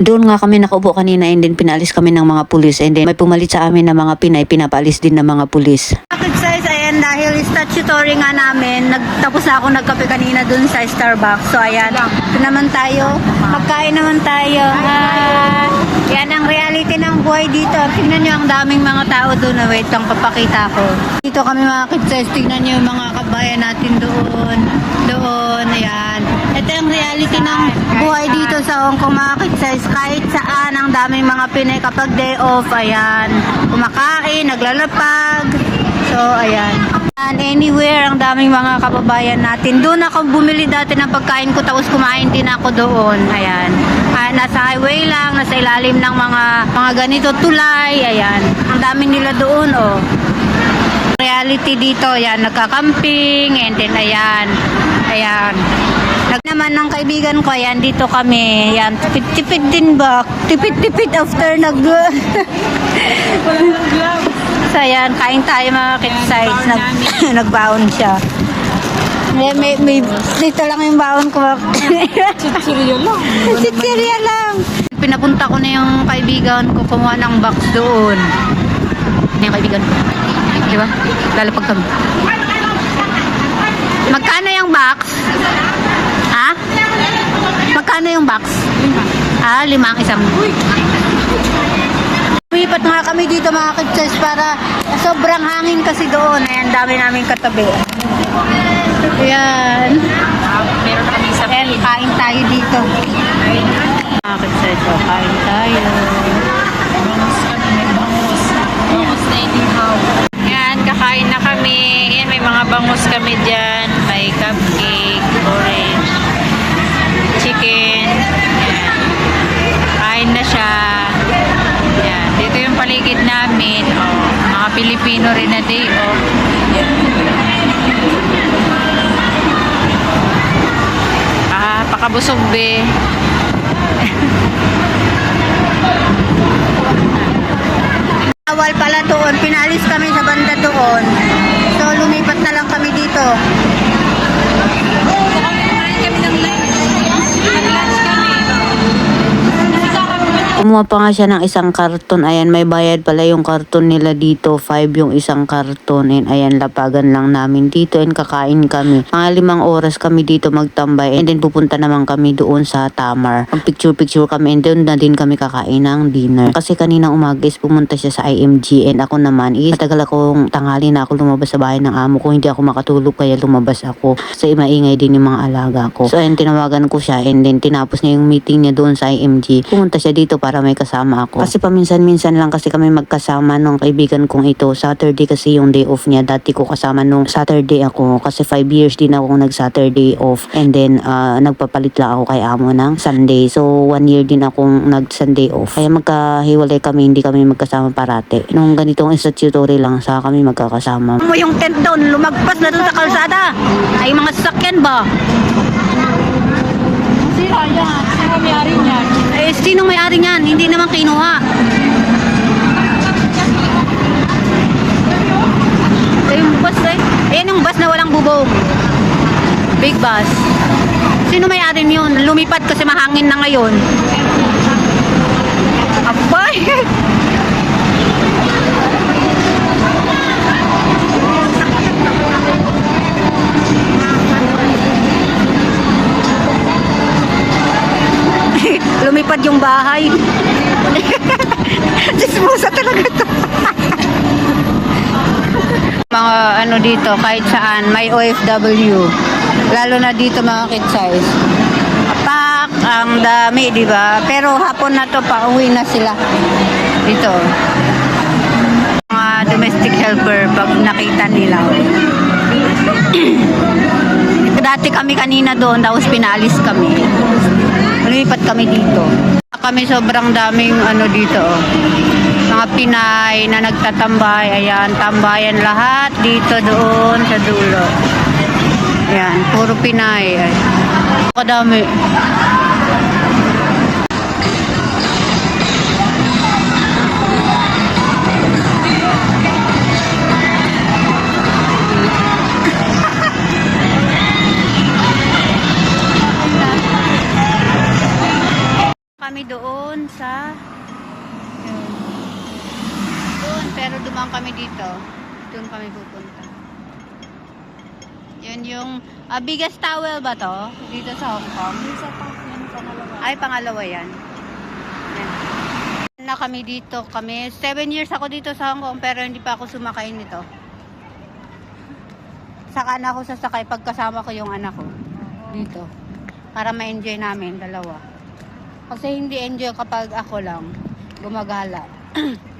Doon nga kami nakaupo kanina and then pinalis kami ng mga pulis and then may pumalit sa amin ng mga Pinay, pinapaalis din ng mga pulis. Bakit size, ayan, dahil statutory nga namin, nagtapos na ako nagkape kanina dun sa Starbucks. So, ayan, ito naman tayo. Magkain naman tayo. Ah, yan ang reality ng buhay dito. Tingnan nyo ang daming mga tao doon. Ah, Wait lang, papakita ko. Dito kami mga kids, tingnan nyo yung mga kabayan natin doon. Doon, ayan. Ito yung reality ng buhay dito sa Hong Kong mga kids. Kahit saan, ang daming mga Pinay kapag day off, ayan. Kumakain, naglalapag. So, ayan. And anywhere, ang daming mga kababayan natin. Doon ako bumili dati ng pagkain ko, tapos kumain din ako doon. Ayan. Ah, nasa highway lang, nasa ilalim ng mga mga ganito tulay. Ayan. Ang dami nila doon, oh. Reality dito, ayan, nagka-camping, and then, ayan. Ayan. Nag naman ng kaibigan ko, ayan, dito kami. Ayan, tipid-tipid din ba? Tipid-tipid after nag... So, ayan, kain tayo mga kitsides. Nag, nagbaon siya. May, may, may, dito lang yung baon ko. Chichiryo lang. Chichirya lang. Pinapunta ko na yung kaibigan ko kumuha ng box doon. Yan yung kaibigan ko. Di ba? Lalapag kami. Magkano yung box? Magkano yung box? Ah, lima ang isang. Lumipat nga kami dito mga kids para sobrang hangin kasi doon. Ayan, dami namin katabi. Ayan. Meron kami sa Ayan, kain tayo dito. Mga kids, so, kain tayo. bangus kami. May bangus. Bangus na inihaw. Yan, kakain na kami. Yan, may mga bangus kami dyan. Pakabusog be. Awal pala doon, pinalis kami sa banda doon. So, lumipat na lang kami dito. Kumuha pa nga siya ng isang karton. Ayan, may bayad pala yung karton nila dito. 5 yung isang karton. And ayan, lapagan lang namin dito. And kakain kami. Mga limang oras kami dito magtambay. And then pupunta naman kami doon sa Tamar. Mag picture-picture kami. And doon na din kami kakain ng dinner. Kasi kaninang umaga is pumunta siya sa IMG. And ako naman is matagal akong tanghali na ako lumabas sa bahay ng amo ko. Hindi ako makatulog kaya lumabas ako. Kasi maingay din yung mga alaga ko. So ayun, tinawagan ko siya. And then tinapos niya yung meeting niya doon sa IMG. Pumunta siya dito para may kasama ako. Kasi paminsan-minsan lang kasi kami magkasama nung kaibigan kong ito. Saturday kasi yung day off niya. Dati ko kasama nung Saturday ako. Kasi 5 years din ako nag-Saturday off. And then, ah, nagpapalit lang ako kay amo ng Sunday. So, 1 year din akong nag-Sunday off. Kaya magkahiwalay kami, hindi kami magkasama parate. Nung ganitong statutory lang, sa kami magkakasama. mo yung tent doon, lumagpas na doon sa kalsada. Ay, mga sasakyan ba? Sira yan. Sira may-ari niyan. Eh, sinong may-ari niyan? Hindi naman kinuha. Eh, yung bus eh. Ayan yung bus na walang bubong. Big bus. Sino may-ari yun? Lumipat kasi mahangin na ngayon. Abay! Lumipad yung bahay. Dismusa talaga to. mga ano dito, kahit saan, may OFW. Lalo na dito mga kid size. Pak, ang dami, di ba? Pero hapon na to, pauwi na sila. Dito. Mga domestic helper, pag nakita nila. Dati kami kanina doon, tapos pinalis kami. Lumipat kami dito. Kami sobrang daming ano dito. oh. Mga Pinay na nagtatambay. Ayan, tambayan lahat dito doon sa dulo. Ayan, puro Pinay. Ay. Kadami. Dumang kami dito. Doon kami pupunta. Yun yung ah, biggest towel ba to? Dito sa Hong Kong? Yan pangalawa. Ay, pangalawa yan. Yan. Na kami dito. Kami, seven years ako dito sa Hong Kong pero hindi pa ako sumakay nito. Saka na ako sasakay pagkasama ko yung anak ko. Dito. Para ma-enjoy namin, dalawa. Kasi hindi enjoy kapag ako lang gumagala.